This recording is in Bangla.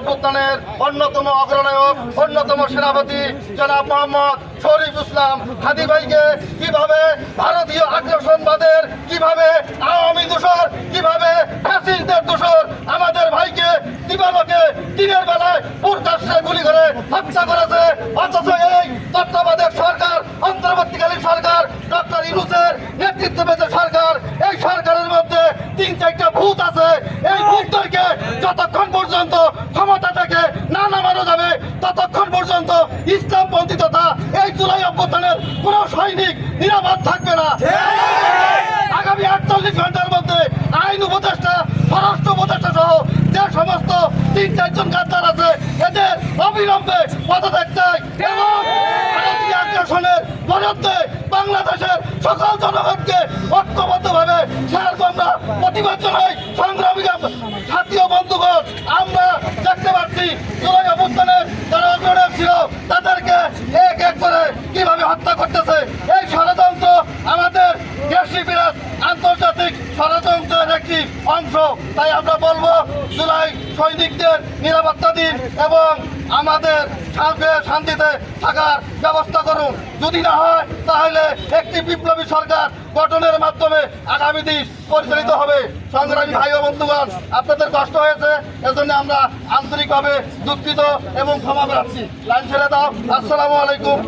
অভ্যুত্থানের অন্যতম অগ্রনায়ক, অন্যতম সেনাপতি জনাব মোহাম্মদ শরীফ ইসলাম হাদি ভাইকে কীভাবে ভারতীয় আগ্রাসনবাদের, কীভাবে আওয়ামী দূষর, কীভাবে ফ্যাসিস্টদের দূষর আমাদের ভাইকে দিবালোকে দিনের বেলায় প্রকাশ্যে গুলি করে হত্যা করেছে। অথচ এই তত্ত্বাবধায়ক সরকার, অন্তর্বর্তীকালীন সরকার, ডক্টর ইউনুসের নেতৃত্বে সরকার। এই সরকারের মধ্যে তিন চারটা ভূত আছে। ইসলামপন্থী তথা এই জুলাই অভ্যুত্থানের কোন সৈনিক নিরাপদ থাকবে না। আগামী আটচল্লিশ ঘণ্টার মধ্যে আইন উপদেষ্টা স্বরাষ্ট্র উপদেষ্টা সহ যে সমস্ত তিন চারজন গাদ্দার আছে এদের অবিলম্বে পদত্যাগ চাই এবং ভারতীয় আগ্রাসনের বিরুদ্ধে বাংলাদেশের সকল জনগণকে ঐক্যবদ্ধভাবে সেরকম আমরা প্রতিবাদ জানাই সংগ্রামী জাতীয় বন্ধুগণ আমরা দেখতে পাচ্ছি জুলাই অবস্থানের যারা অগ্রণী ছিল তাদেরকে এক এক করে কীভাবে হত্যা করতেছে এই ষড়যন্ত্র আমাদের দেশি বিরাট আন্তর্জাতিক ষড়যন্ত্রের একটি অংশ। তাই আমরা বলব, জুলাই সৈনিকদের নিরাপত্তা দিন এবং আমাদের শান্তি, শান্তিতে থাকার ব্যবস্থা করুন। যদি না হয়, তাহলে একটি বিপ্লবী সরকার গঠনের মাধ্যমে আগামী দিন পরিচালিত হবে। সংগ্রামী ভাই ও বন্ধুগণ, আপনাদের কষ্ট হয়েছে, এজন্য আমরা আন্তরিকভাবে দুঃখিত এবং ক্ষমা প্রার্থী। লাইন ছেড়ে দাও। আসসালামু আলাইকুম